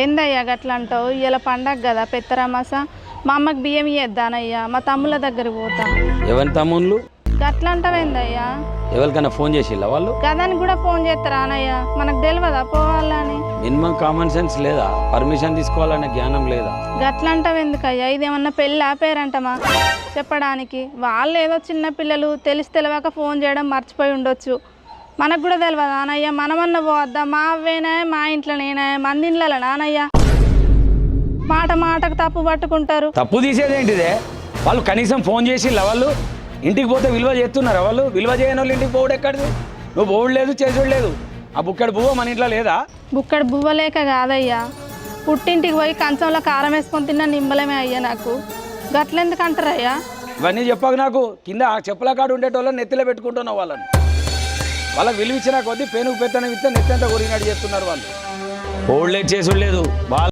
ఏందయ్యా గట్లా అంటావు? ఇలా పండగ కదా పెత్తరామాస. మా అమ్మకి బియ్యం ఇద్దానయ్యా మా తమ్ముల దగ్గరికి పోతా. ఎవరి తమ్ముళ్ళు? గట్లా అంటావేందయ్యా ఎవరికైనా ఫోన్ చేసిల్లా వాళ్ళు? గదానికి కూడా ఫోన్ చేస్తారా అనయ్య మనకు తెలియదా పోవాలని మినిమం కామన్ సెన్స్ లేదా? పర్మిషన్ తీసుకోవాలనే జ్ఞానం లేదా? గట్లా అంటావెందుకయ్యా ఇదేమన్నా పెళ్ళి ఆపేరంటమా చెప్పడానికి. వాళ్ళు ఏదో చిన్న పిల్లలు తెలిసి తెలియక ఫోన్ చేయడం మర్చిపోయి ఉండొచ్చు. మనకు కూడా తెలియదు నానయ్య. మనమన్న పోవద్దా? మా అవ్వేనా? మా ఇంట్లోనేనా? మంది ఇంట్లో నానయ్య. మాట మాటకు తప్పు పట్టుకుంటారు. తప్పు తీసేదేంటిదే వాళ్ళు కనీసం ఫోన్ చేసిల్లా వాళ్ళు ఇంటికి పోతే విలువ చేస్తున్నారా వాళ్ళు? విలువ చేయని వాళ్ళు ఇంటికి పోవుడు ఎక్కడిది? నువ్వు పోవుడు లేదు చేసుడు లేదు. ఆ బుక్కడి పువ్వు మన ఇంట్లో లేదా? బుక్కడు బువ్వలేక కాదయ్యా. పుట్టింటికి పోయి కంచంలో కారం వేసుకొని తిన్న నింబలమే అయ్యా నాకు. గట్లెందుకు అంటారయ్యా? ఇవన్నీ చెప్పక నాకు. కింద ఆ చెప్పుల కాడు ఉండేటోళ్ళని నెత్తిలో పెట్టుకుంటున్నావు వాళ్ళని. వాళ్ళకి విలువ ఇచ్చిన కొద్దీ పేనుకు పెత్తనం ఇస్తే నెత్తంతా కొరిగినట్టు చేస్తున్నారు వాళ్ళు. పోవుడు చేసి చేసుడు లేదు.